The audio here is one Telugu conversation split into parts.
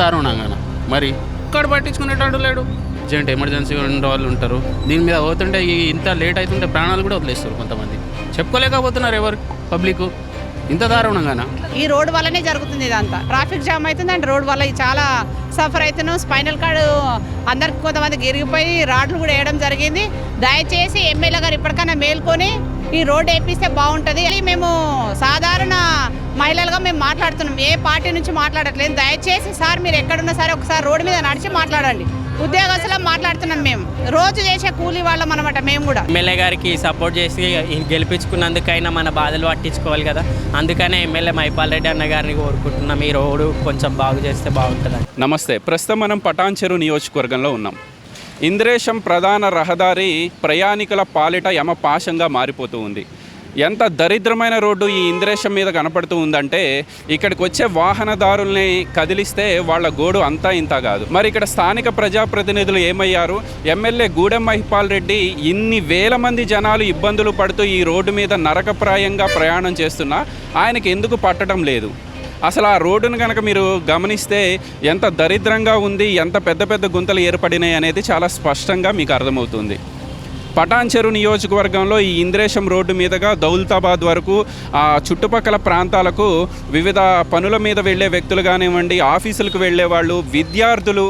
దారుణంగా మరి? ఇక్కడ పట్టించుకునేటట్టు లేడు. అర్జెంట్ ఎమర్జెన్సీ ఉండే వాళ్ళు ఉంటారు. దీని మీద పోతుంటే ఈ ఇంత లేట్ అవుతుంటే ప్రాణాలు కూడా వదిలేస్తారు కొంతమంది. చెప్పుకోలేకపోతున్నారు ఎవరు? పబ్లిక్. ఇంత దారుణంగానా? ఈ రోడ్ వల్లనే జరుగుతుంది ఇదంతా. ట్రాఫిక్ జామ్ అవుతుంది అండ్ రోడ్ వల్ల చాలా సఫర్ అవుతున్నాం స్పైనల్ కార్డు అందరికి కొంతమంది ఇరిగిపోయి రాడ్లు కూడా వేయడం జరిగింది. దయచేసి ఎమ్మెల్యే గారు ఇప్పటికైనా మేల్కొని ఈ రోడ్ వేపిస్తే బాగుంటుంది. మేము సాధారణ మహిళలుగా మేము మాట్లాడుతున్నాం. ఏ పార్టీ నుంచి మాట్లాడట్లేదు. దయచేసి సార్ మీరు ఎక్కడున్నా సరే ఒకసారి రోడ్డు మీద నడిచి మాట్లాడండి. ఉద్యోగస్తులం మాట్లాడుతున్నాం మేము. రోజు చేసే కూలీ వాళ్ళం అనమాట మేము కూడా. ఎమ్మెల్యే గారికి సపోర్ట్ చేసి గెలిపించుకున్నందుకైనా మన బాధలు పట్టించుకోవాలి కదా. అందుకనే ఎమ్మెల్యే మైపాల్ రెడ్డి అన్న గారిని కోరుకుంటున్నాం. ఈ రోడ్డు కొంచెం బాగు చేస్తే బాగుంటుంది నమస్తే. ప్రస్తుతం మనం పటాన్చెరు నియోజకవర్గంలో ఉన్నాం. ఇంద్రేశం ప్రధాన రహదారి ప్రయాణికుల పాలిట యమపాశంగా మారిపోతూ ఉంది. ఎంత దరిద్రమైన రోడ్డు ఈ ఇంద్రేశం మీద కనపడుతూ ఉందంటే ఇక్కడికి వచ్చే వాహనదారుల్ని కదిలిస్తే వాళ్ళ గోడు అంతా ఇంత కాదు. మరి ఇక్కడ స్థానిక ప్రజాప్రతినిధులు ఏమయ్యారు? ఎమ్మెల్యే గూడెం మహిపాల్ రెడ్డి ఇన్ని వేల మంది జనాలు ఇబ్బందులు పడుతూ ఈ రోడ్డు మీద నరకప్రాయంగా ప్రయాణం చేస్తున్నా ఆయనకి ఎందుకు పట్టడం లేదు? అసలు ఆ రోడ్డును కనుక మీరు గమనిస్తే ఎంత దరిద్రంగా ఉంది ఎంత పెద్ద పెద్ద గుంతలు ఏర్పడినాయి అనేది చాలా స్పష్టంగా మీకు అర్థమవుతుంది. పటాన్చెరు నియోజకవర్గంలో ఈ ఇంద్రేశం రోడ్డు మీదుగా దౌల్తాబాద్ వరకు ఆ చుట్టుపక్కల ప్రాంతాలకు వివిధ పనుల మీద వెళ్ళే వ్యక్తులు కానివ్వండి ఆఫీసులకు వెళ్ళే వాళ్ళు విద్యార్థులు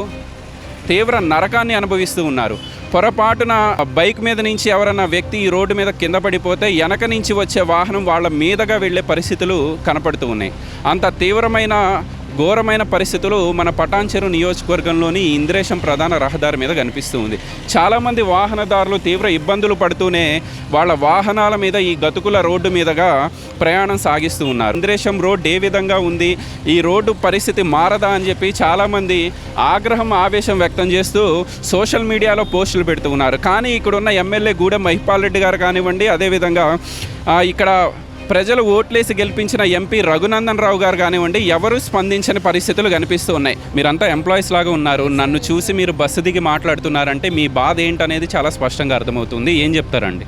తీవ్ర నరకాన్ని అనుభవిస్తూ ఉన్నారు. పొరపాటున బైక్ మీద నుంచి ఎవరన్నా వ్యక్తి ఈ రోడ్డు మీద కింద పడిపోతే వెనక నుంచి వచ్చే వాహనం వాళ్ళ మీదగా వెళ్ళే పరిస్థితులు కనపడుతూ ఉన్నాయి. అంత తీవ్రమైన ఘోరమైన పరిస్థితులు మన పటాన్చెరు నియోజకవర్గంలోని ఇంద్రేశం ప్రధాన రహదారి మీద కనిపిస్తూ ఉంది. చాలామంది వాహనదారులు తీవ్ర ఇబ్బందులు పడుతూనే వాళ్ళ వాహనాల మీద ఈ గతుకుల రోడ్డు మీదుగా ప్రయాణం సాగిస్తూ ఉన్నారు. ఇంద్రేశం రోడ్డు ఏ విధంగా ఉంది? ఈ రోడ్డు పరిస్థితి మారదా అని చెప్పి చాలామంది ఆగ్రహం ఆవేశం వ్యక్తం చేస్తూ సోషల్ మీడియాలో పోస్టులు పెడుతూ ఉన్నారు. కానీ ఇక్కడున్న ఎమ్మెల్యే గూడెం మహిపాల్ రెడ్డి గారు కానివ్వండి అదేవిధంగా ఇక్కడ ప్రజలు ఓట్లేసి గెలిపించిన ఎంపీ రఘునందన్ రావు గారు కానివ్వండి ఎవరు స్పందించని పరిస్థితులు కనిపిస్తూ ఉన్నాయి. మీరంతా ఎంప్లాయీస్ లాగా ఉన్నారు. నన్ను చూసి మీరు బస్సు దిగి మాట్లాడుతున్నారంటే మీ బాధ ఏంటనేది చాలా స్పష్టంగా అర్థమవుతుంది. ఏం చెప్తారండి?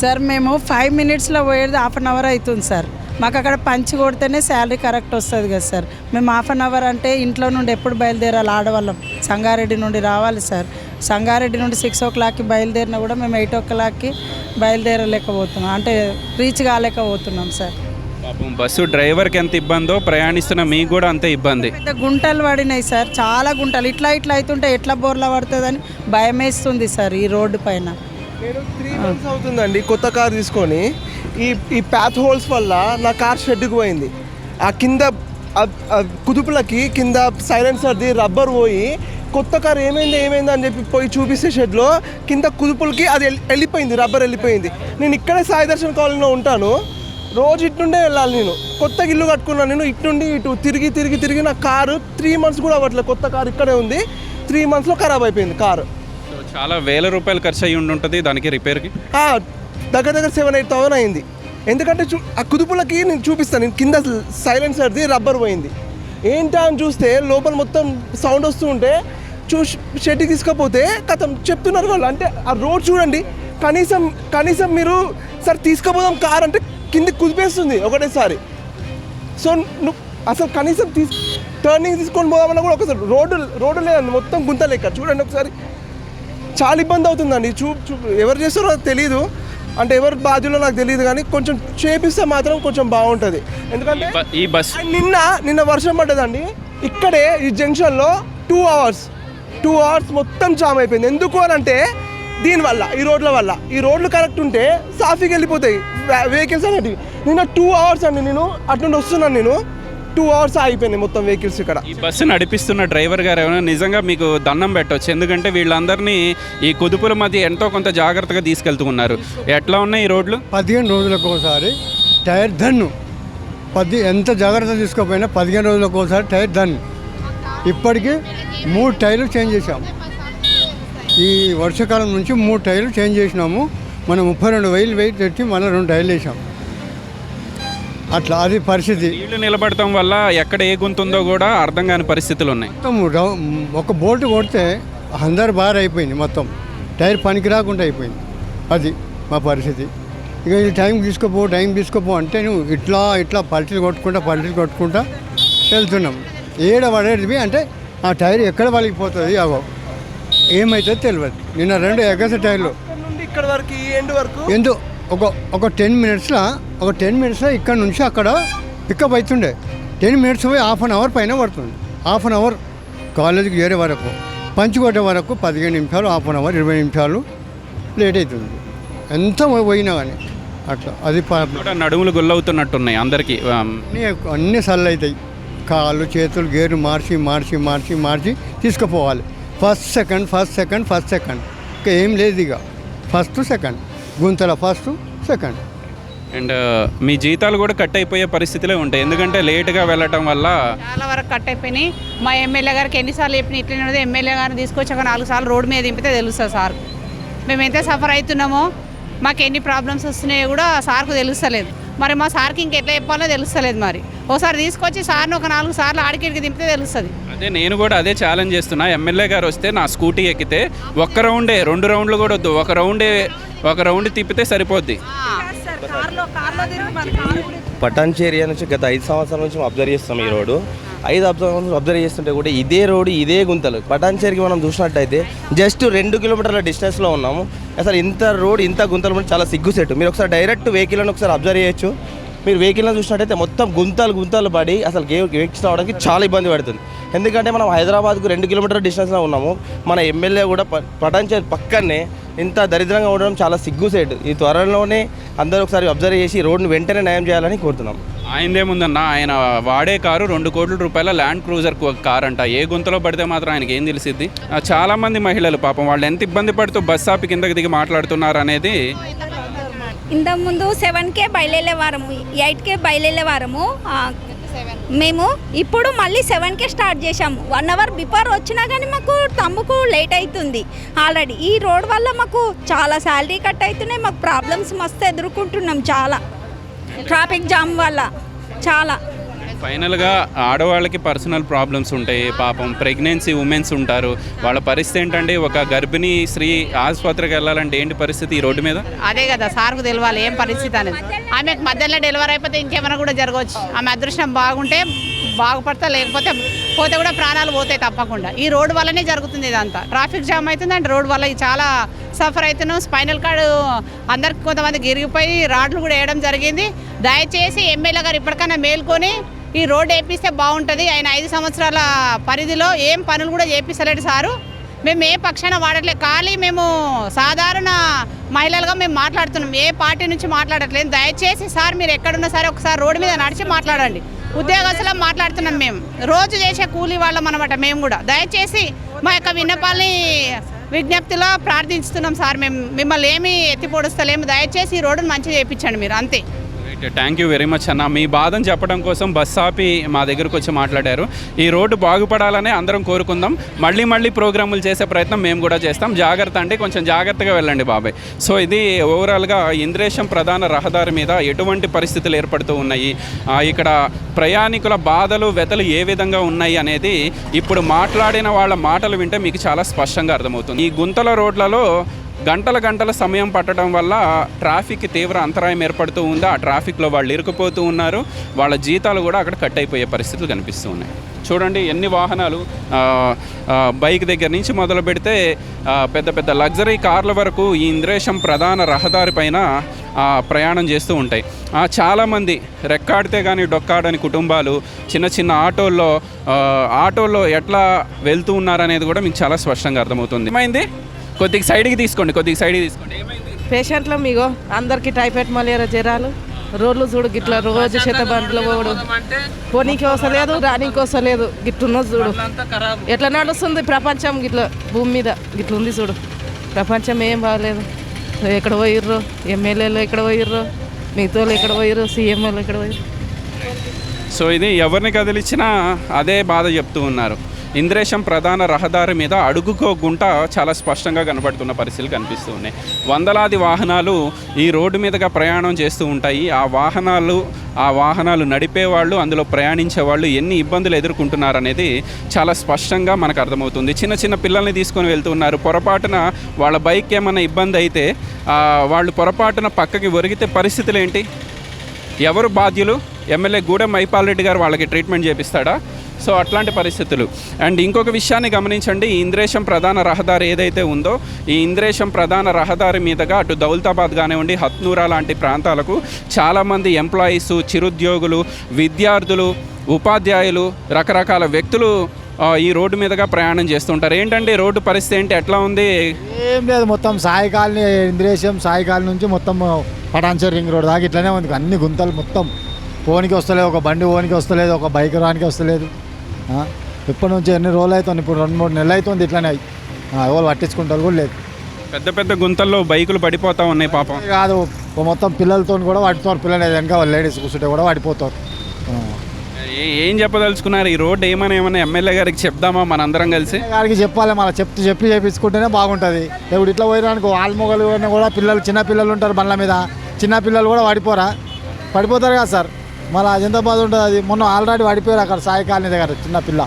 సార్ మేము ఫైవ్ మినిట్స్లో పోయేది హాఫ్ అన్ అవర్ అవుతుంది సార్. మాకు అక్కడ పంచి కొడితేనే శాలరీ కరెక్ట్ వస్తుంది కదా సార్. మేము హాఫ్ అన్ అవర్ అంటే ఇంట్లో నుండి ఎప్పుడు బయలుదేరాలి ఆడవాళ్ళం. సంగారెడ్డి నుండి రావాలి సార్. సంగారెడ్డి నుండి సిక్స్ ఓ క్లాక్కి బయలుదేరినా కూడా మేము ఎయిట్ ఓ క్లాక్కి బయలుదేరలేకపోతున్నాం. అంటే రీచ్ కాలేకపోతున్నాం సార్. పాపం బస్సు డ్రైవర్కి ఎంత ఇబ్బందో ప్రయాణిస్తున్న మీకు కూడా అంతే ఇబ్బంది. పెద్ద గుంటలు పడినాయి సార్. చాలా గుంటలు. ఇట్లా ఇట్లా అవుతుంటే ఎట్లా బోర్లా పడుతుందని భయం వేస్తుంది సార్ ఈ రోడ్డు పైన. నేను త్రీ మంత్స్ అవుతుందండి కొత్త కార్ తీసుకొని. ఈ ఈ ప్యాత్ హోల్స్ వల్ల నా కార్ షెడ్కి పోయింది. ఆ కింద కుదుపులకి కింద సైలెన్సర్ది రబ్బర్ పోయి కొత్త కార్ ఏమైంది ఏమైంది అని చెప్పి పోయి చూపిస్తే షెడ్లో కింద కుదుపులకి అది వెళ్ళి- వెళ్ళిపోయింది రబ్బర్ వెళ్ళిపోయింది. నేను ఇక్కడే సాయి దర్శన్ కాలనీలో ఉంటాను. రోజు ఇటు నుండే వెళ్ళాలి నేను. కొత్తగా ఇల్లు కట్టుకున్నాను నేను. ఇటు నుండి ఇటు తిరిగి తిరిగి తిరిగి నా కారు త్రీ మంత్స్ కూడా అవ్వట్లేదు. కొత్త కారు ఇక్కడే ఉంది. త్రీ మంత్స్లో ఖరాబ్ అయిపోయింది కారు. చాలా వేల రూపాయలు ఖర్చు అయ్యి ఉండుంటుంది దానికి రిపేర్కి దగ్గర దగ్గర సెవెన్ ఎయిట్ థౌసండ్ అయింది. ఎందుకంటే చూ ఆ కుదుపులకి నేను చూపిస్తాను. నేను కింద సైలెన్సర్ది రబ్బర్ పోయింది. ఏంటా అని చూస్తే లోపల మొత్తం సౌండ్ వస్తూ ఉంటే చూ షెడ్కి తీసుకపోతే కథం చెప్తున్నారు వాళ్ళు. అంటే ఆ రోడ్ చూడండి. కనీసం కనీసం మీరు సార్ తీసుకుపోదాం కార్ అంటే కింద కుదిపేస్తుంది ఒకటేసారి. సో నువ్వు అసలు కనీసం తీసు టర్నింగ్ తీసుకొని పోదామన్నా కూడా ఒకసారి రోడ్డు రోడ్డు లేదండి మొత్తం గుంత లెక్క. చూడండి ఒకసారి. చాలా ఇబ్బంది అవుతుందండి. చూ చూ ఎవరు చేస్తారో తెలియదు అంటే ఎవరు బాధ్యులో నాకు తెలియదు కానీ కొంచెం చేపిస్తే మాత్రం కొంచెం బాగుంటుంది. ఎందుకంటే ఈ బస్ నిన్న నిన్న వర్షం పడ్డదండి. ఇక్కడే ఈ జంక్షన్లో టూ అవర్స్ టూ అవర్స్ మొత్తం జామ్ అయిపోయింది. ఎందుకు అని అంటే దీనివల్ల ఈ రోడ్ల వల్ల. ఈ రోడ్లు కరెక్ట్ ఉంటే సాఫీకి వెళ్ళిపోతాయి. వెహికల్స్ అనేటివి. నిన్న టూ అవర్స్ అండి నేను అటు నుండి వస్తున్నాను నేను. టూ అవర్స్ ఆగిపోయినాయి మొత్తం వెహికల్స్ ఇక్కడ. ఈ బస్సు నడిపిస్తున్న డ్రైవర్ గారు ఏమైనా నిజంగా మీకు దండం పెట్టవచ్చు ఎందుకంటే వీళ్ళందరినీ ఈ కుదుపుల మధ్య ఎంతో కొంత జాగ్రత్తగా తీసుకెళ్తూ ఉన్నారు ఎట్లా ఉన్నాయి ఈ రోడ్లు? పదిహేను రోజులకు ఒకసారి టైర్ దన్ను పది ఎంత జాగ్రత్త తీసుకోకపోయినా పదిహేను రోజులకు ఒకసారి టైర్ దన్ను ఇప్పటికీ మూడు టైర్లు చేంజ్ చేసాం ఈ వర్షాకాలం నుంచి మూడు టైర్లు చేంజ్ చేసినాము. మనం ముప్పై రెండు వేలు వెయిట్ పెట్టి మళ్ళీ రెండు టైర్లు వేసాం. అట్లా అది పరిస్థితి. నీళ్ళు నిలబడటం వల్ల ఎక్కడ ఏ గుంతుందో కూడా అర్థం కాని పరిస్థితులు ఉన్నాయి. మొత్తం ఒక బోల్ట్ కొడితే అందరు బార్ అయిపోయింది మొత్తం. టైర్ పనికి రాకుండా అయిపోయింది. అది మా పరిస్థితి. ఇక ఇది టైం తీసుకోపో టైం తీసుకోపో అంటే నువ్వు ఇట్లా ఇట్లా పల్టీలు కొట్టుకుంటా పల్టీలు కొట్టుకుంటా వెళ్తున్నాం. ఏడ పడేది అంటే ఆ టైర్ ఎక్కడ వలిగిపోతుంది అవో ఏమవుతుందో తెలియదు నిన్న రెండు ఎగస టైర్లు. ఇక్కడ నుండి ఇక్కడ వరకు ఎండ్ వరకు? ఎందు ఒక ఒక టెన్ మినిట్స్లో ఒక టెన్ మినిట్స్లో ఇక్కడ నుంచి అక్కడ పికప్ అవుతుండే టెన్ మినిట్స్ పోయి హాఫ్ అన్ అవర్ పైన పడుతుంది. హాఫ్ అన్ అవర్ కాలేజీకి చేరే వరకు పంచుకోటే వరకు పదిహేను నిమిషాలు హాఫ్ అన్ అవర్ ఇరవై నిమిషాలు లేట్ అవుతుంది. ఎంత పోయినా కానీ అట్లా. అది నడుములు గుల్లవుతున్నట్టున్నాయి అందరికీ. అన్నీ అన్నీ సల్లు అవుతాయి కాళ్ళు చేతులు గేరు మార్చి మార్చి మార్చి మార్చి తీసుకుపోవాలి. First second first second first second ఇంకా ఏం లేదు ఇక. ఫస్ట్ సెకండ్ గుంతల ఫస్ట్ సెకండ్ అండ్ మీ జీతాలు కూడా కట్ అయిపోయే పరిస్థితిలో ఉంటాయి. ఎందుకంటే లేట్గా వెళ్ళటం వల్ల చాలా వరకు కట్ అయిపోయినాయి. మా ఎమ్మెల్యే గారికి ఎన్నిసార్లు చెప్పిన ఇట్లనే ఉన్నది. ఎమ్మెల్యే గారిని తీసుకొచ్చి ఒక నాలుగు సార్లు రోడ్డు మీద దింపితే తెలుస్తుంది సార్. మేము ఎంత సఫర్ అవుతున్నామో మాకు ఎన్ని ప్రాబ్లమ్స్ వస్తున్నాయో కూడా సార్కు తెలుస్తలేదు. మరి మా సార్కి ఇంకెట్లా చెప్పాలో తెలుస్తలేదు మరి. ఒకసారి తీసుకొచ్చి సార్ని ఒక నాలుగు సార్లు ఆడికిడికి దింపితే తెలుస్తుంది. అదే నేను కూడా అదే ఛాలెంజ్ చేస్తున్నా. ఎమ్మెల్యే గారు వస్తే నా స్కూటీ ఎక్కితే ఒక్క రౌండే రెండు రౌండ్లు కూడా వద్దు. ఒక రౌండే ఒక రౌండ్ తిప్పితే సరిపోద్ది. పటాన్చి ఏరియా నుంచి గత ఐదు సంవత్సరాల నుంచి అబ్జర్వ్ చేస్తాం ఈ రోడ్డు. ఐదు నుంచి అబ్జర్వ్ చేస్తుంటే కూడా ఇదే రోడ్డు ఇదే గుంతలు. పటాన్చేరికి మనం చూసినట్టయితే జస్ట్ రెండు కిలోమీటర్ల డిస్టెన్స్లో ఉన్నాము. అసలు ఇంత రోడ్ ఇంత గుంతలు ఉంటే చాలా సిగ్గుసెట్టు మీరు ఒకసారి డైరెక్ట్ వెహికల్ని ఒకసారి అబ్జర్వ్ చేయొచ్చు. మీరు వెహికల్ని చూసినట్టయితే మొత్తం గుంతలు గుంతలు పడి అసలు గే వెహికల్స్ రావడానికి చాలా ఇబ్బంది పడుతుంది. ఎందుకంటే మనం హైదరాబాద్కు రెండు కిలోమీటర్ డిస్టెన్స్లో ఉన్నాము. మన ఎమ్మెల్యే కూడా ప పటాన్చేరి పక్కనే ఇంత దరిద్రంగా ఉండడం చాలా సిగ్గుసేటు ఈ త్వరలోనే అందరూ ఒకసారి అబ్జర్వ్ చేసి ఈ వెంటనే నయం చేయాలని కోరుతున్నాం. ఆయనదేముందన్న ఆయన వాడే కారు రెండు కోట్ల రూపాయల ల్యాండ్ క్రూజర్ కార్ అంట. ఏ గుంతలో పడితే మాత్రం ఆయనకి ఏం తెలిసిద్ది? చాలా మంది మహిళలు పాపం వాళ్ళు ఎంత ఇబ్బంది పడుతూ బస్ ఆపి కిందకి దిగి మాట్లాడుతున్నారు అనేది ఇంతకుముందు సెవెన్కే బయలుదేరే వారము ఎయిట్కే బయలుదేరే వారము మేము ఇప్పుడు మళ్ళీ సెవెన్కే స్టార్ట్ చేసాము వన్ అవర్ బిఫోర్ వచ్చినా కానీ మాకు తమ్ముకు లేట్ అవుతుంది ఆల్రెడీ ఈ రోడ్ వల్ల మాకు చాలా శాలరీ కట్ అవుతున్నాయి మాకు ప్రాబ్లమ్స్ మస్తు ఎదుర్కొంటున్నాం చాలా. ట్రాఫిక్ జామ్ వల్ల చాలా. ఫైనల్గా ఆడవాళ్ళకి పర్సనల్ ప్రాబ్లమ్స్ ఉంటాయి. పాపం ప్రెగ్నెన్సీ ఉమెన్స్ ఉంటారు. వాళ్ళ పరిస్థితి ఏంటంటే ఒక గర్భిణీ స్త్రీ ఆసుపత్రికి వెళ్ళాలంటే ఏంటి పరిస్థితి ఈ రోడ్డు మీద? అదే కదా సార్కు తెలియాలి ఏం పరిస్థితి అనేది. ఆమెకు మధ్యలో డెలివరీ అయిపోతే ఇంకేమైనా కూడా జరగవచ్చు. ఆమె అదృష్టం బాగుంటే బాగుపడతా లేకపోతే పోతే కూడా ప్రాణాలు పోతాయి తప్పకుండా. ఈ రోడ్డు వల్లనే జరుగుతుంది ఇదంతా. ట్రాఫిక్ జామ్ అవుతుంది అంటే రోడ్డు వల్ల చాలా సఫర్ అవుతున్నాం స్పైనల్ కార్డు అందరికి కొంతమంది ఇరిగిపోయి రాడ్లు కూడా వేయడం జరిగింది. దయచేసి ఎమ్మెల్యే గారు ఇప్పటికైనా మేల్కొని ఈ రోడ్డు వేపిస్తే బాగుంటుంది. ఆయన ఐదు సంవత్సరాల పరిధిలో ఏం పనులు కూడా చేపిస్తలేడు సారు. మేము ఏ పక్షాన వాడట్లేదు ఖాళీ మేము సాధారణ మహిళలుగా మేము మాట్లాడుతున్నాం. ఏ పార్టీ నుంచి మాట్లాడట్లేదు. దయచేసి సార్ మీరు ఎక్కడున్నా సరే ఒకసారి రోడ్డు మీద నడిచి మాట్లాడండి. ఉద్యోగస్తులం మాట్లాడుతున్నాం మేము. రోజు చేసే కూలీ వాళ్ళం అనమాట మేము కూడా. దయచేసి మా యొక్క విన్నపాలని విజ్ఞప్తిలో ప్రార్థిస్తున్నాం సార్ మేము. మిమ్మల్ని ఏమీ ఎత్తిపోడుస్తలేము. దయచేసి ఈ రోడ్డును మంచిగా చేయించండి మీరు. అంతే. థ్యాంక్ యూ వెరీ మచ్ అన్న. మీ బాధను చెప్పడం కోసం బస్ ఆపి మా దగ్గరకు వచ్చి మాట్లాడారు. ఈ రోడ్డు బాగుపడాలని అందరం కోరుకుందాం. మళ్ళీ మళ్ళీ ప్రోగ్రాములు చేసే ప్రయత్నం మేము కూడా చేస్తాం. జాగ్రత్త అంటే కొంచెం జాగ్రత్తగా వెళ్ళండి బాబాయ్. సో ఇది ఓవరాల్గా ఇంద్రేశం ప్రధాన రహదారి మీద ఎటువంటి పరిస్థితులు ఏర్పడుతూ ఉన్నాయి? ఇక్కడ ప్రయాణికుల బాధలు వ్యతలు ఏ విధంగా ఉన్నాయి అనేది ఇప్పుడు మాట్లాడిన వాళ్ళ మాటలు వింటే మీకు చాలా స్పష్టంగా అర్థమవుతుంది. ఈ గుంతల రోడ్లలో గంటల గంటల సమయం పట్టడం వల్ల ట్రాఫిక్ తీవ్ర అంతరాయం ఏర్పడుతూ ఉంది. ఆ ట్రాఫిక్లో వాళ్ళు ఇరుకుపోతూ ఉన్నారు. వాళ్ళ జీతాలు కూడా అక్కడ కట్ అయిపోయే పరిస్థితులు కనిపిస్తూ ఉన్నాయి. చూడండి ఎన్ని వాహనాలు బైక్ దగ్గర నుంచి మొదలు పెడితే పెద్ద పెద్ద లగ్జరీ కార్ల వరకు ఈ ఇంద్రేశం ప్రధాన రహదారి పైన ప్రయాణం చేస్తూ ఉంటాయి. చాలామంది రెక్కాడితే కానీ డొక్కాడని కుటుంబాలు చిన్న చిన్న ఆటోల్లో ఆటోల్లో ఎట్లా వెళ్తూ ఉన్నారనేది కూడా మీకు చాలా స్పష్టంగా అర్థమవుతుంది. ఏమైంది? కొద్దిగా సైడ్కి తీసుకోండి కొద్దిగా సైడ్కి తీసుకోండి. పేషెంట్లు మీగో అందరికి టైఫాయిడ్ మలేరియా జ్వరాలు. రోడ్లు చూడు గిట్ల రోజు శతబండ్లు పోవడు. పోనీకి వస్తలేదు రానీకి వస్తలేదు గిట్లున్నది చూడు. ఎట్లా నడుస్తుంది ప్రపంచం గిట్ల? భూమి మీద గిట్ల ఉంది చూడు. ప్రపంచం ఏం బాగలేదు. ఎక్కడ పోయిర్రు? ఎమ్మెల్యేలు ఎక్కడ పోయిర్రు? మిగతా వాళ్ళు ఎక్కడ పోయిర్రు? సీఎం వాళ్ళు ఎక్కడ పోయిర్రు? సో ఇది ఎవరిని కదిలిచ్చినా అదే బాధ చెప్తూ ఉన్నారు. ఇంద్రేశం ప్రధాన రహదారి మీద అడుగుకో గుంట చాలా స్పష్టంగా కనబడుతున్న పరిస్థితులు కనిపిస్తూ ఉన్నాయి. వందలాది వాహనాలు ఈ రోడ్డు మీదుగా ప్రయాణం చేస్తూ ఉంటాయి. ఆ వాహనాలు ఆ వాహనాలు నడిపే వాళ్ళు అందులో ప్రయాణించే వాళ్ళు ఎన్ని ఇబ్బందులు ఎదుర్కొంటున్నారనేది చాలా స్పష్టంగా మనకు అర్థమవుతుంది. చిన్న చిన్న పిల్లల్ని తీసుకొని వెళ్తున్నారు పొరపాటున వాళ్ళ బైక్ ఏమైనా ఇబ్బంది అయితే వాళ్ళు పొరపాటున పక్కకి ఒరిగితే పరిస్థితులు ఏంటి? ఎవరు బాధ్యులు? ఎమ్మెల్యే గూడెం మైపాల్ రెడ్డి గారు వాళ్ళకి ట్రీట్మెంట్ చేపిస్తాడా? సో అట్లాంటి పరిస్థితులు. అండ్ ఇంకొక విషయాన్ని గమనించండి ఇంద్రేశం ప్రధాన రహదారి ఏదైతే ఉందో ఈ ఇంద్రేశం ప్రధాన రహదారి మీదుగా అటు దౌలతాబాద్ కానివ్వండి హత్నూరా లాంటి ప్రాంతాలకు చాలామంది ఎంప్లాయీస్ చిరుద్యోగులు విద్యార్థులు ఉపాధ్యాయులు రకరకాల వ్యక్తులు ఈ రోడ్డు మీదుగా ప్రయాణం చేస్తుంటారు. ఏంటండి రోడ్డు పరిస్థితి ఏంటి? ఎట్లా ఉంది? ఏం లేదు మొత్తం సాయికాలని ఇంద్రేశం సాయి నుంచి మొత్తం పటాన్చర్ రింగ్ రోడ్ దాకా ఇట్లనే ఉంది. అన్ని గుంతలు మొత్తం. పోనికి వస్తలేదు ఒక బండి పోనికి వస్తలేదు ఒక బైక్ రానికి వస్తలేదు. ఆ? ఇప్పటి నుంచి ఎన్ని రోజులు అవుతుంది? ఇప్పుడు రెండు మూడు నెలలు అవుతుంది ఇట్లనే. ఎవరు పట్టించుకుంటారు కూడా లేదు. పెద్ద పెద్ద గుంతల్లో బైకులు పడిపోతా ఉన్నాయి పాపం. కాదు మొత్తం పిల్లలతో కూడా పడుతున్నారు పిల్లలు వెనక లేడీస్ కూర్చుంటే కూడా పడిపోతారు. ఏ- చెప్పదలుచుకున్నారు? ఈ రోడ్డు ఏమైనా ఏమైనా ఎమ్మెల్యే గారికి చెప్దామా మనందరం కలిసి? గారికి చెప్పాలి మళ్ళీ చెప్తే చెప్పి చేపించుకుంటేనే బాగుంటుంది. ఇప్పుడు ఇట్లా పోయినానికి వాళ్ళ మొగలు కూడా పిల్లలు చిన్న పిల్లలు ఉంటారు బండ్ల మీద. చిన్న పిల్లలు కూడా పడిపోరా? పడిపోతారు కదా సార్. మళ్ళీ అజంతాబాద్ ఉంటుంది అది. మొన్న ఆల్రెడీ పడిపోయారు అక్కడ సాయి కాలనీ దగ్గర చిన్న పిల్ల.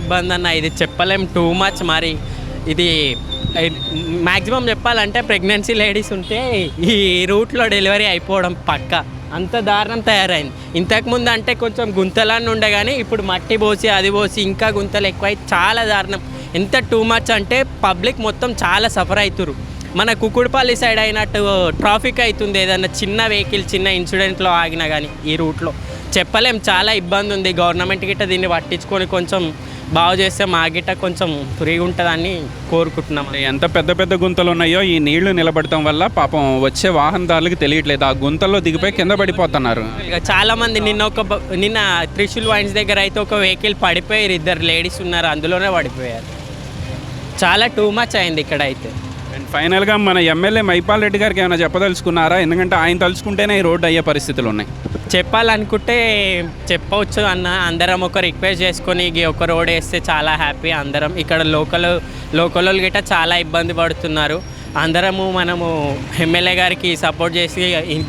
ఇబ్బంది అన్న ఇది చెప్పలేం టూ మచ్ మరి. ఇది మ్యాక్సిమం చెప్పాలంటే ప్రెగ్నెన్సీ లేడీస్ ఉంటే ఈ రూట్లో డెలివరీ అయిపోవడం పక్క. అంత దారుణం తయారైంది. ఇంతకుముందు అంటే కొంచెం గుంతలన్నీ ఉండే కానీ ఇప్పుడు మట్టి పోసి అది పోసి ఇంకా గుంతలు ఎక్కువై చాలా దారుణం. ఎంత టూ మచ్ అంటే పబ్లిక్ మొత్తం చాలా సఫర్ అవుతురు మన కుకుడుపల్లి సైడ్ అయినట్టు ట్రాఫిక్ అవుతుంది ఏదైనా చిన్న వెహికల్ చిన్న ఇన్సిడెంట్లో ఆగినా కానీ ఈ రూట్లో. చెప్పలేం చాలా ఇబ్బంది ఉంది. గవర్నమెంట్ గిట్ట దీన్ని పట్టించుకొని కొంచెం బాగు చేస్తే మా గిట్ట కొంచెం ఫ్రీగా ఉంటుందని కోరుకుంటున్నాం. ఎంత పెద్ద పెద్ద గుంతలు ఉన్నాయో ఈ నీళ్ళు నిలబడటం వల్ల పాపం వచ్చే వాహనదారులకు తెలియట్లేదు. ఆ గుంతల్లో దిగిపోయి కింద పడిపోతున్నారు. ఇక చాలా మంది నిన్న ఒక నిన్న త్రిశూల్ వైన్స్ దగ్గర అయితే ఒక వెహికల్ పడిపోయారు. ఇద్దరు లేడీస్ ఉన్నారు అందులోనే పడిపోయారు. చాలా టూ మచ్ అయింది ఇక్కడ అయితే అండ్ ఫైనల్గా మన ఎమ్మెల్యే మైపాల్ రెడ్డి గారికి ఏమైనా చెప్పదలుచుకున్నారా? ఎందుకంటే ఆయన తలుచుకుంటేనే ఈ రోడ్డు అయ్యే పరిస్థితులు ఉన్నాయి. చెప్పాలనుకుంటే చెప్పవచ్చు అన్న. అందరం ఒక రిక్వెస్ట్ చేసుకొని ఒక రోడ్ వేస్తే చాలా హ్యాపీ అందరం. ఇక్కడ లోకల్ లోకల్ గిట్ట చాలా ఇబ్బంది పడుతున్నారు. అందరము మనము ఎమ్మెల్యే గారికి సపోర్ట్ చేసి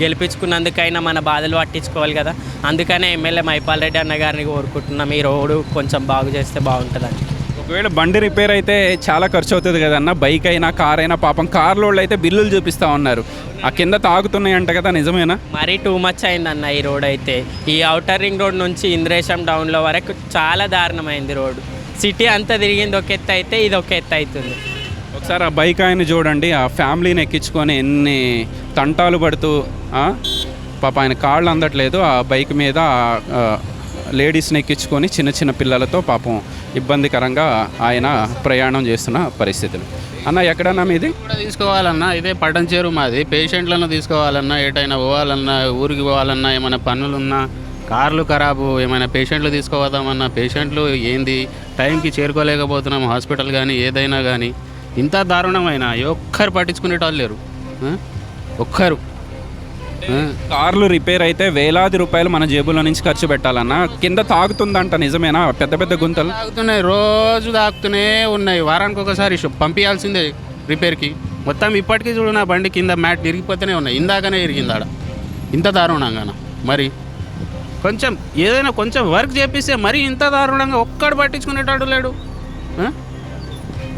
గెలిపించుకున్నందుకైనా మన బాధలు పట్టించుకోవాలి కదా. అందుకనే ఎమ్మెల్యే మైపాల్ రెడ్డి అన్న గారిని కోరుకుంటున్నాం. ఈ రోడ్డు కొంచెం బాగు చేస్తే బాగుంటుందని. ఒకవేళ బండి రిపేర్ అయితే చాలా ఖర్చు అవుతుంది కదన్న. బైక్ అయినా కార్ అయినా పాపం కార్లో వాళ్ళు అయితే బిల్లులు చూపిస్తూ ఉన్నారు. ఆ కింద తాగుతున్నాయంట కదా నిజమేనా? మరీ టూ మచ్ అయిందన్న ఈ రోడ్ అయితే. ఈ అవుటర్ రింగ్ రోడ్ నుంచి ఇంద్రేశం డౌన్లో వరకు చాలా దారుణమైంది రోడ్డు సిటీ అంతా తిరిగింది ఒక ఎత్తు అయితే ఇది ఒక ఎత్తు అవుతుంది. ఒకసారి ఆ బైక్ ఆయన చూడండి ఆ ఫ్యామిలీని ఎక్కించుకొని ఎన్ని తంటాలు పడుతూ పాప ఆయన కాళ్ళు అందట్లేదు ఆ బైక్ మీద లేడీస్ని ఎక్కించుకొని చిన్న చిన్న పిల్లలతో పాపం ఇబ్బందికరంగా ఆయన ప్రయాణం చేస్తున్న పరిస్థితులు. అన్న ఎక్కడన్నా మీది? కూడా తీసుకోవాలన్నా ఇదే పటంచేరు మాది. పేషెంట్లను తీసుకోవాలన్నా ఎటైనా పోవాలన్నా ఊరికి పోవాలన్నా ఏమైనా పనులున్నా కార్లు ఖరాబు ఏమైనా పేషెంట్లు తీసుకోవదామన్నా పేషెంట్లు ఏంది? టైంకి చేరుకోలేకపోతున్నాం హాస్పిటల్ కానీ ఏదైనా కానీ ఇంత దారుణమైన ఒక్కరు పట్టించుకునేటోళ్ళు లేరు. ఒక్కరు. కార్లు రిపేర్ అయితే వేలాది రూపాయలు మన జేబులో నుంచి ఖర్చు పెట్టాలన్న కింద తాగుతుందంట నిజమేనా? పెద్ద పెద్ద గుంతలు. తాగుతున్నాయి రోజు తాగుతూనే ఉన్నాయి. వారానికి ఒకసారి పంపించాల్సిందే రిపేర్కి. మొత్తం ఇప్పటికీ చూడు నా బండి కింద మ్యాట్ ఇరిగిపోతూనే ఉన్నాయి. ఇందాకనే ఇరిగింది ఆడ. ఇంత దారుణంగానా? మరి కొంచెం ఏదైనా కొంచెం వర్క్ చేపిస్తే మరీ ఇంత దారుణంగా ఒక్కడు పట్టించుకునేటాడు లేడు.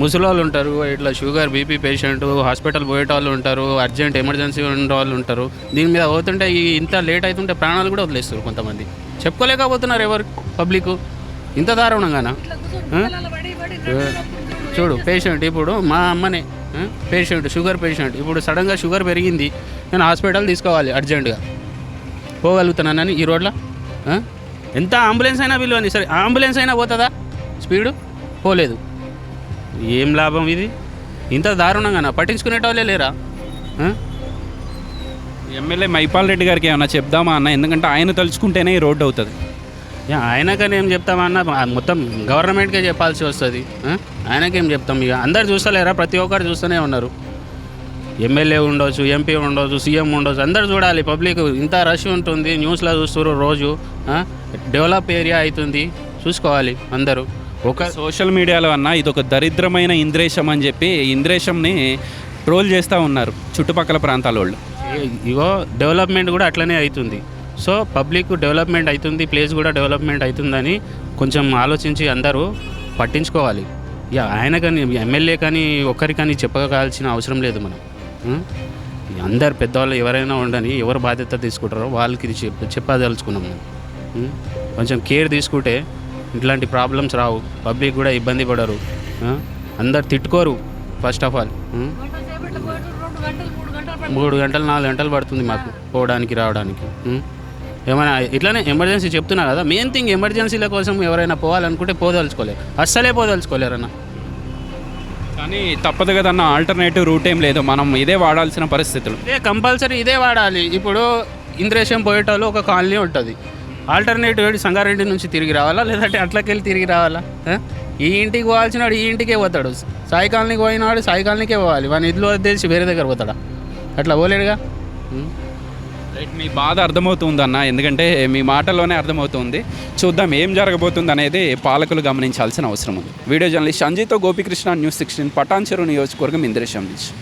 ఆ? ముసలి వాళ్ళు ఉంటారు ఇట్లా షుగర్ బీపీ పేషెంట్ హాస్పిటల్ పోయేటోళ్ళు ఉంటారు అర్జెంట్ ఎమర్జెన్సీ ఉండే వాళ్ళు ఉంటారు. దీని మీద పోతుంటే ఈ ఇంత లేట్ అవుతుంటే ప్రాణాలు కూడా వదిలేస్తారు కొంతమంది. చెప్పుకోలేకపోతున్నారు ఎవరు? పబ్లిక్. ఇంత దారుణంగానా? చూడు పేషెంట్ ఇప్పుడు మా అమ్మనే? Patient sugar patient. ఇప్పుడు సడన్గా షుగర్ పెరిగింది నేను హాస్పిటల్ తీసుకోవాలి అర్జెంటుగా. పోగలుగుతున్నానని ఈ రోడ్లో? ఎంత అంబులెన్స్ అయినా విలువని సరే అంబులెన్స్ అయినా పోతుందా? స్పీడు? పోలేదు. ఏం లాభం ఇది? ఇంత దారుణంగానా? పట్టించుకునేటోళ్ళే లేరా? ఎమ్మెల్యే మైపాల్ రెడ్డి గారికి ఏమైనా చెప్దామా అన్న? ఎందుకంటే ఆయన తలుచుకుంటేనే ఈ రోడ్డు అవుతుంది. ఆయనకని ఏం చెప్తామన్నా మొత్తం గవర్నమెంట్కే చెప్పాల్సి వస్తుంది? ఆయనకేం చెప్తాం ఇక. అందరు చూస్తలేరా? ప్రతి ఒక్కరు చూస్తూనే ఉన్నారు. ఎమ్మెల్యే ఉండొచ్చు ఎంపీ ఉండొచ్చు సీఎం ఉండొచ్చు. అందరు చూడాలి. పబ్లిక్ ఇంత రష్ ఉంటుంది. న్యూస్లో చూస్తారు రోజు? డెవలప్ ఏరియా అవుతుంది. చూసుకోవాలి అందరూ. ఒక సోషల్ మీడియాలో అన్న ఇది ఒక దరిద్రమైన ఇంద్రేశం అని చెప్పి ఇంద్రేశంని ట్రోల్ చేస్తూ ఉన్నారు చుట్టుపక్కల ప్రాంతాల వాళ్ళు. ఇగో డెవలప్మెంట్ కూడా అట్లనే అవుతుంది సో పబ్లిక్ డెవలప్మెంట్ అవుతుంది ప్లేస్ కూడా డెవలప్మెంట్ అవుతుందని కొంచెం ఆలోచించి అందరూ పట్టించుకోవాలి. ఇక ఆయన కానీ ఎమ్మెల్యే కానీ ఒక్కరికని చెప్పగాల్సిన అవసరం లేదు మనం. అందరు పెద్దవాళ్ళు ఎవరైనా ఉండని ఎవరు బాధ్యత తీసుకుంటారో వాళ్ళకి ఇది చెప్ చెప్పదలుచుకున్నాం? కొంచెం కేర్ తీసుకుంటే ఇట్లాంటి ప్రాబ్లమ్స్ రావు. పబ్లిక్ కూడా ఇబ్బంది పడరు? అందరు తిట్టుకోరు ఫస్ట్ ఆఫ్ ఆల్ మూడు గంటలు నాలుగు గంటలు పడుతుంది మాకు పోవడానికి రావడానికి? ఏమైనా ఇట్లానే ఎమర్జెన్సీ చెప్తున్నా కదా మెయిన్ థింగ్ ఎమర్జెన్సీల కోసం ఎవరైనా పోవాలనుకుంటే పోదలుచుకోలేరు అస్సలే పోదలుచుకోలేరన్న కానీ తప్పదు కదన్న ఆల్టర్నేటివ్ రూట్ ఏం లేదు. మనం ఇదే వాడాల్సిన పరిస్థితులు. ఇదే కంపల్సరీ ఇదే వాడాలి. ఇప్పుడు ఇంద్రేశం పోయేటోళ్ళు ఒక కాలనీ ఉంటుంది. ఆల్టర్నేటివ్ ఏడు సంగారెడ్డి నుంచి తిరిగి రావాలా? లేదంటే అట్లకెళ్ళి తిరిగి రావాలా? ఈ ఇంటికి పోవాల్సిన వాడు ఈ ఇంటికే పోతాడు. సాయి కాలనీకి పోయినవాడు సాయి కాలనీకే పోవాలి. వాని ఇల్లు వదిలేసి వేరే దగ్గర పోతాడా? అట్లా పోలేడుగా? రైట్ మీ బాధ అర్థమవుతుంది అన్న ఎందుకంటే మీ మాటల్లోనే అర్థమవుతుంది. చూద్దాం ఏం జరగబోతుంది అనేది పాలకులు గమనించాల్సిన అవసరం ఉంది. వీడియో జర్నలిస్ట్ సంజయ్తో గోపికృష్ణ న్యూస్ సిక్స్టీన్ పటాన్చెరు నియోజకవర్గం ఇందిరేశం నుంచి